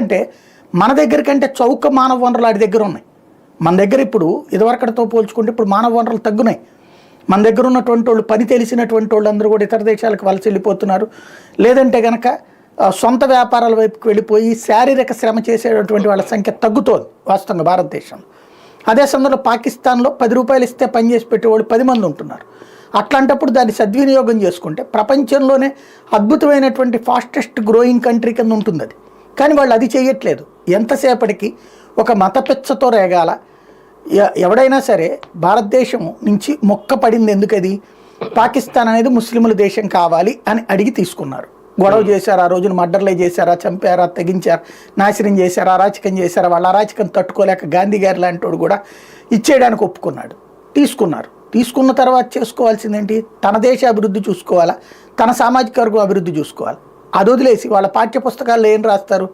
అంటే మన దగ్గర కంటే చౌక మానవ వనరులు వాడి దగ్గర ఉన్నాయి. మన దగ్గర ఇప్పుడు ఇదివరకటితో పోల్చుకుంటే ఇప్పుడు మానవ వనరులు తగ్గున్నాయి మన దగ్గర ఉన్నటువంటి వాళ్ళు పని తెలిసినటువంటి వాళ్ళు అందరూ కూడా ఇతర దేశాలకు వలస వెళ్ళిపోతున్నారు. లేదంటే కనుక సొంత వ్యాపారాల వైపుకి వెళ్ళిపోయి శారీరక శ్రమ చేసేటటువంటి వాళ్ళ సంఖ్య తగ్గుతోంది వాస్తవంగా భారతదేశం అదే సమయంలో పాకిస్తాన్లో పది రూపాయలు ఇస్తే పని చేసి పెట్టేవాళ్ళు పది మంది ఉంటున్నారు. అట్లాంటప్పుడు దాన్ని సద్వినియోగం చేసుకుంటే ప్రపంచంలోనే అద్భుతమైనటువంటి ఫాస్టెస్ట్ గ్రోయింగ్ కంట్రీ కింద ఉంటుంది అది కానీ వాళ్ళు అది చేయట్లేదు. ఎంతసేపటికి ఒక మత పిచ్చతో రేగాల. ఎ- ఎవడైనా సరే భారతదేశం నుంచి మొక్క పడింది ఎందుకది? పాకిస్తాన్ అనేది ముస్లింల దేశం కావాలి అని అడిగి తీసుకున్నారు. గొడవ చేశారు ఆ రోజున మర్డర్లే చేశారా చంపారా తెగించారా నాశనం చేశారా అరాచకం చేశారా వాళ్ళ అరాచకం తట్టుకోలేక గాంధీ గారి లాంటి వాడు కూడా ఇచ్చేయడానికి ఒప్పుకున్నాడు. తీసుకున్నారు. తీసుకున్న తర్వాత చేసుకోవాల్సిందేంటి? తన దేశ అభివృద్ధి చూసుకోవాలా? తన సామాజిక వర్గం అభివృద్ధి చూసుకోవాలి? అది వదిలేసి వాళ్ళ పాఠ్య పుస్తకాల్లో ఏం రాస్తారు?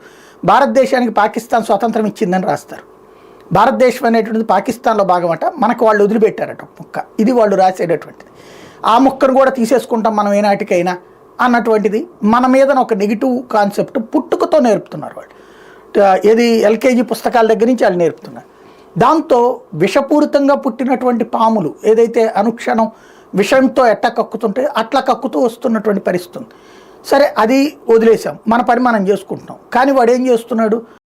భారతదేశానికి పాకిస్తాన్ స్వతంత్రం ఇచ్చిందని రాస్తారు. భారతదేశం అనేటువంటిది పాకిస్తాన్లో భాగమట. మనకు వాళ్ళు వదిలిపెట్టారట ముక్క. ఇది వాళ్ళు రాసేటటువంటిది. ఆ ముక్కను కూడా తీసేసుకుంటాం మనం ఏనాటికైనా అన్నటువంటిది. మన మీద ఒక నెగిటివ్ కాన్సెప్ట్ పుట్టుకతో నేర్పుతున్నారు వాళ్ళు. ఏది ఎల్కేజీ పుస్తకాల దగ్గర నుంచి వాళ్ళు నేర్పుతున్నారు. దాంతో విషపూరితంగా పుట్టినటువంటి పాములు ఏదైతే అనుక్షణం విషంతో ఎట్ట కక్కుతుంటే అట్లా కక్కుతూ వస్తున్నటువంటి పరిస్థితి ఉంది. సరే అది వదిలేసాం మన పని మనం చేసుకుంటున్నాం. కానీ వాడు ఏం చేస్తున్నాడు?